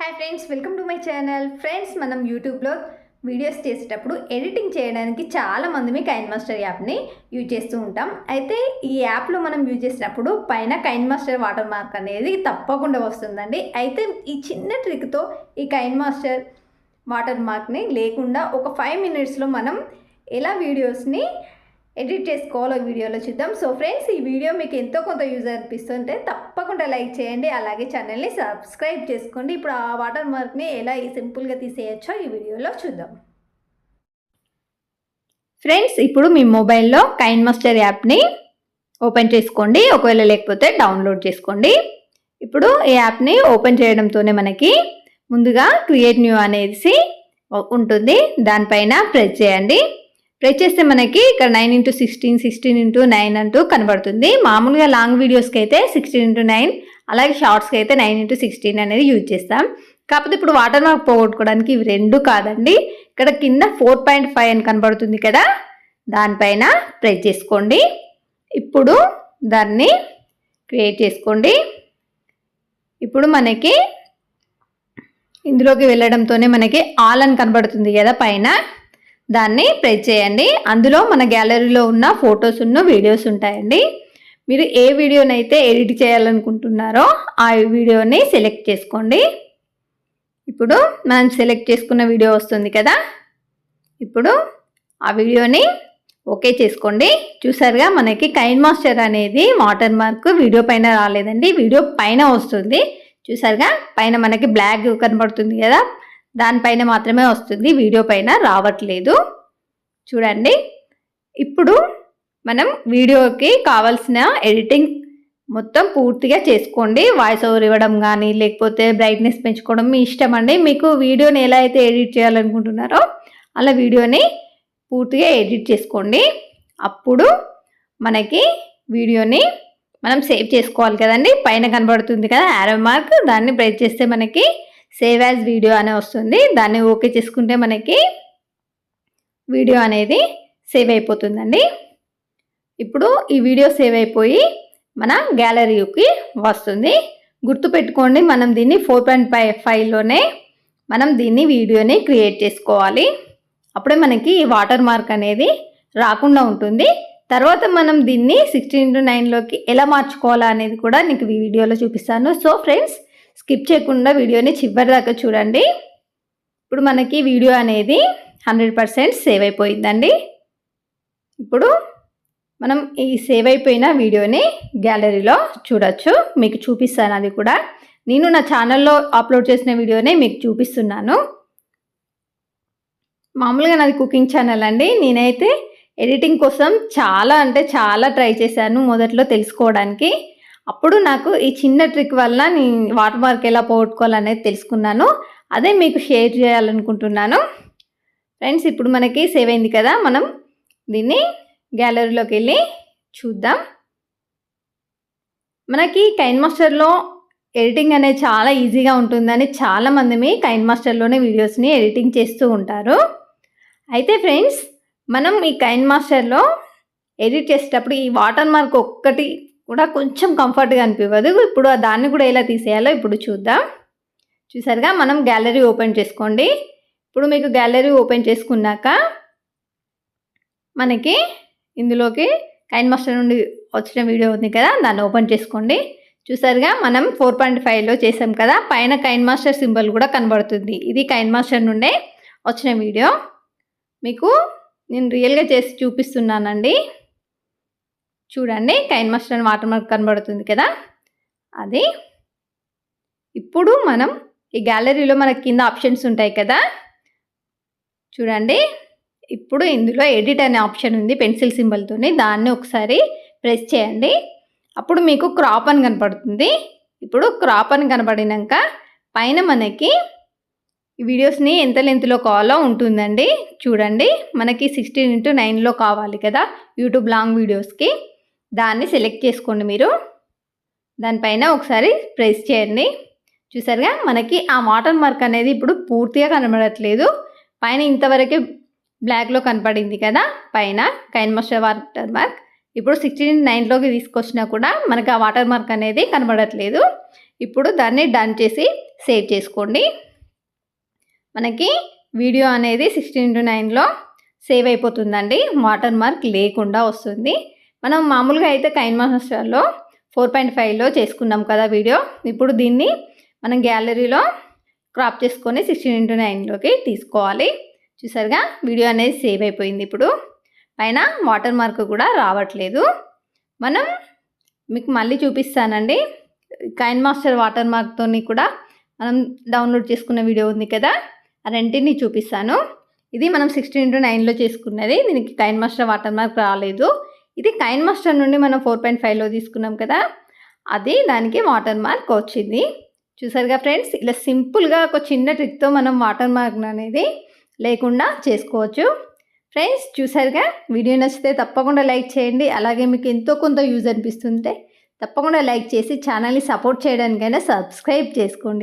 Hi friends welcome to my channel friends మనం యూట్యూబ్లో videos చేసేటప్పుడు ఎడిటింగ్ చేయడానికి చాలా మంది కైన్ మాస్టర్ యాప్ని యూజ్ చేస్తూ ఉంటాం. అయితే ఈ యాప్లో మనం యూజ్ చేసినప్పుడు పైన కైన్ మాస్టర్ వాటర్ మార్క్ అనేది తప్పకుండా వస్తుందండి. అయితే ఈ చిన్న ట్రిక్తో ఈ కైన్ మాస్టర్ వాటర్ మార్క్ని లేకుండా ఒక ఫైవ్ మినిట్స్లో మనం ఎలా వీడియోస్ని ఎడిట్ చేసుకోవాలో వీడియోలో చూద్దాం. సో ఫ్రెండ్స్ ఈ వీడియో మీకు ఎంతో కొంత యూజ్ అనిపిస్తుంటే తప్పకుండా లైక్ చేయండి. అలాగే ఛానల్ని సబ్స్క్రైబ్ చేసుకోండి. ఇప్పుడు ఆ వాటర్ మార్క్ని ఎలా ఈ సింపుల్గా తీసేయచ్చో ఈ వీడియోలో చూద్దాం. ఫ్రెండ్స్ ఇప్పుడు మీ మొబైల్లో కైన్ మాస్టర్ యాప్ని ఓపెన్ చేసుకోండి. ఒకవేళ లేకపోతే డౌన్లోడ్ చేసుకోండి. ఇప్పుడు ఈ యాప్ని ఓపెన్ చేయడంతోనే మనకి ముందుగా క్రియేట్ న్యూ అనేసి ఉంటుంది. దానిపైన ప్రెస్ చేయండి. ప్రెస్ చేస్తే మనకి ఇక్కడ nine into sixteen sixteen into nine అంటూ కనబడుతుంది. మామూలుగా లాంగ్ వీడియోస్కి అయితే సిక్స్టీన్ ఇంటూ నైన్ అలాగే షార్ట్స్కి అయితే నైన్ ఇంటూ సిక్స్టీన్ అనేది యూజ్ చేస్తాం. కాకపోతే ఇప్పుడు వాటర్ మార్క్ పోగొట్టుకోవడానికి ఇవి రెండు కాదండి. ఇక్కడ కింద ఫోర్ పాయింట్ ఫైవ్ అని కనబడుతుంది కదా దానిపైన ప్రెస్ చేసుకోండి. ఇప్పుడు దాన్ని క్రియేట్ చేసుకోండి. ఇప్పుడు మనకి ఇందులోకి వెళ్ళడంతోనే మనకి ఆల్ అని కనబడుతుంది కదా పైన. దాన్ని ప్రెస్ చేయండి. అందులో మన గ్యాలరీలో ఉన్న ఫొటోస్ ఉన్న వీడియోస్ ఉంటాయండి. మీరు ఏ వీడియోనైతే ఎడిట్ చేయాలనుకుంటున్నారో ఆ వీడియోని సెలెక్ట్ చేసుకోండి. ఇప్పుడు మనం సెలెక్ట్ చేసుకున్న వీడియో వస్తుంది కదా? ఇప్పుడు ఆ వీడియోని ఓకే చేసుకోండి. చూసారుగా మనకి కైన్ మాస్టర్ అనేది వాటర్ మార్క్ వీడియో పైన రాలేదండి. వీడియో పైన వస్తుంది. చూసారుగా పైన మనకి బ్లాక్ కనబడుతుంది కదా? దానిపైన మాత్రమే వస్తుంది. వీడియో పైన రావట్లేదు. చూడండి. ఇప్పుడు మనం వీడియోకి కావాల్సిన ఎడిటింగ్ మొత్తం పూర్తిగా చేసుకోండి. వాయిస్ ఓవర్ ఇవ్వడం కానీ లేకపోతే బ్రైట్నెస్ పెంచుకోవడం మీ ఇష్టం అండి. మీకు వీడియోని ఎలా అయితే ఎడిట్ చేయాలనుకుంటున్నారో అలా వీడియోని పూర్తిగా ఎడిట్ చేసుకోండి. అప్పుడు మనకి వీడియోని మనం సేవ్ చేసుకోవాలి కదండి. పైన కనబడుతుంది కదా యారో మార్క్ దాన్ని ప్రెస్ చేస్తే మనకి సేవ్ యాజ్ వీడియో అనే వస్తుంది. దాన్ని ఓకే చేసుకుంటే మనకి వీడియో అనేది సేవ్ అయిపోతుందండి. ఇప్పుడు ఈ వీడియో సేవ్ అయిపోయి మన గ్యాలరీకి వస్తుంది. గుర్తుపెట్టుకోండి మనం దీన్ని ఫోర్ పాయింట్ ఫైవ్ ఫైవ్లోనే మనం దీన్ని వీడియోని క్రియేట్ చేసుకోవాలి. అప్పుడే మనకి ఈ వాటర్ మార్క్ అనేది రాకుండా ఉంటుంది. తర్వాత మనం దీన్ని సిక్స్టీన్ ఇంటూ నైన్లోకి ఎలా మార్చుకోవాలా అనేది కూడా నీకు ఈ వీడియోలో చూపిస్తాను. సో ఫ్రెండ్స్ స్కిప్ చేయకుండా వీడియోని చివరి దాకా చూడండి. ఇప్పుడు మనకి వీడియో అనేది హండ్రెడ్ పర్సెంట్ సేవ్ అయిపోయిందండి. ఇప్పుడు మనం ఈ సేవ్ అయిపోయిన వీడియోని గ్యాలరీలో చూడొచ్చు. మీకు చూపిస్తాను అది కూడా. నేను నా ఛానల్లో అప్లోడ్ చేసిన వీడియోనే మీకు చూపిస్తున్నాను. మామూలుగా నాది కుకింగ్ ఛానల్ అండి. నేనైతే ఎడిటింగ్ కోసం చాలా అంటే చాలా ట్రై చేశాను మొదట్లో తెలుసుకోవడానికి. అప్పుడు నాకు ఈ చిన్న ట్రిక్ వల్ల నేను వాటర్ మార్క్ ఎలా పోగొట్టుకోవాలనేది తెలుసుకున్నాను. అదే మీకు షేర్ చేయాలనుకుంటున్నాను. ఫ్రెండ్స్ ఇప్పుడు మనకి సేవ్ అయింది కదా? మనం దీన్ని గ్యాలరీలోకి వెళ్ళి చూద్దాం. మనకి కైన్ మాస్టర్లో ఎడిటింగ్ అనేది చాలా ఈజీగా ఉంటుందని చాలామంది కైన్ మాస్టర్లోనే వీడియోస్ని ఎడిటింగ్ చేస్తూ ఉంటారు. అయితే ఫ్రెండ్స్ మనం ఈ కైన్ మాస్టర్లో ఎడిట్ చేసేటప్పుడు ఈ వాటర్ మార్క్ ఒక్కటి కూడా కొంచెం కంఫర్ట్గా అనిపించదు ఇప్పుడు దాన్ని కూడా ఎలా తీసేయాలో ఇప్పుడు చూద్దాం. చూసారుగా? మనం గ్యాలరీ ఓపెన్ చేసుకోండి. ఇప్పుడు మీకు గ్యాలరీ ఓపెన్ చేసుకున్నాక మనకి ఇందులోకి కైన్ మాస్టర్ నుండి వచ్చిన వీడియో ఉంది కదా? దాన్ని ఓపెన్ చేసుకోండి. చూసారుగా? మనం ఫోర్ పాయింట్ ఫైవ్లో చేసాం కదా? పైన కైన్ మాస్టర్ సింబల్ కూడా కనబడుతుంది. ఇది కైన్ మాస్టర్ నుండే వచ్చిన వీడియో మీకు నేను రియల్గా చేసి చూపిస్తున్నానండి. చూడండి కైన్ మస్టర్ అని వాటర్ మార్క్ కనబడుతుంది కదా? అది. ఇప్పుడు మనం ఈ గ్యాలరీలో మనకి కింద ఆప్షన్స్ ఉంటాయి కదా? చూడండి ఇప్పుడు ఇందులో ఎడిట్ అనే ఆప్షన్ ఉంది పెన్సిల్ సింబల్తోని దాన్ని ఒకసారి ప్రెస్ చేయండి. అప్పుడు మీకు క్రాప్ అని కనపడుతుంది. ఇప్పుడు క్రాప్ అని కనపడినాక పైన మనకి ఈ వీడియోస్ని ఎంత లెంత్లో కావాలో ఉంటుందండి. చూడండి మనకి సిక్స్టీన్ ఇంటూ నైన్లో కావాలి కదా యూట్యూబ్ లాంగ్ వీడియోస్కి. దాన్ని సెలెక్ట్ చేసుకోండి మీరు. దానిపైన ఒకసారి ప్రెస్ చేయండి. చూసారుగా మనకి ఆ వాటర్ మార్క్ అనేది ఇప్పుడు పూర్తిగా కనబడట్లేదు. పైన ఇంతవరకే బ్లాక్లో కనపడింది కదా? పైన కైన్ మస్టర్ వాటర్ మార్క్ ఇప్పుడు సిక్స్టీన్ నైన్లోకి తీసుకొచ్చినా కూడా మనకి ఆ వాటర్ మార్క్ అనేది కనబడట్లేదు. ఇప్పుడు దాన్ని డన్ చేసి సేవ్ చేసుకోండి. మనకి వీడియో అనేది సిక్స్టీన్ టు నైన్లో సేవ్ అయిపోతుందండి. వాటర్ మార్క్ లేకుండా వస్తుంది. మనం మామూలుగా అయితే కైన్ మాస్టర్లో ఫోర్ పాయింట్ ఫైవ్లో చేసుకున్నాం కదా వీడియో. ఇప్పుడు దీన్ని మనం గ్యాలరీలో క్రాప్ చేసుకొని సిక్స్టీన్ ఇంటూ నైన్లోకి తీసుకోవాలి. చూసారుగా వీడియో అనేది సేవ్ అయిపోయింది ఇప్పుడు. పైన వాటర్ మార్క్ కూడా రావట్లేదు. మనం మీకు మళ్ళీ చూపిస్తానండి. కైన్ మాస్టర్ వాటర్ మార్క్తో కూడా మనం డౌన్లోడ్ చేసుకున్న వీడియో ఉంది కదా ఆ రెంటిని చూపిస్తాను. ఇది మనం సిక్స్టీన్ ఇంటూ నైన్లో చేసుకున్నది దీనికి కైన్ మాస్టర్ వాటర్ మార్క్ రాలేదు. ఇది కైన్ మాస్టర్ నుండి మనం ఫోర్ పాయింట్ ఫైవ్లో తీసుకున్నాం కదా అది దానికి వాటర్ మార్క్ వచ్చింది. చూసారుగా ఫ్రెండ్స్ ఇలా సింపుల్గా ఒక చిన్న ట్రిక్తో మనం వాటర్ మార్క్ అనేది లేకుండా చేసుకోవచ్చు. ఫ్రెండ్స్ చూసారుగా? వీడియో నచ్చితే తప్పకుండా లైక్ చేయండి. అలాగే మీకు ఎంతో కొంత యూజ్ అనిపిస్తుంటే తప్పకుండా లైక్ చేసి ఛానల్ని సపోర్ట్ చేయడానికైనా సబ్స్క్రైబ్ చేసుకోండి.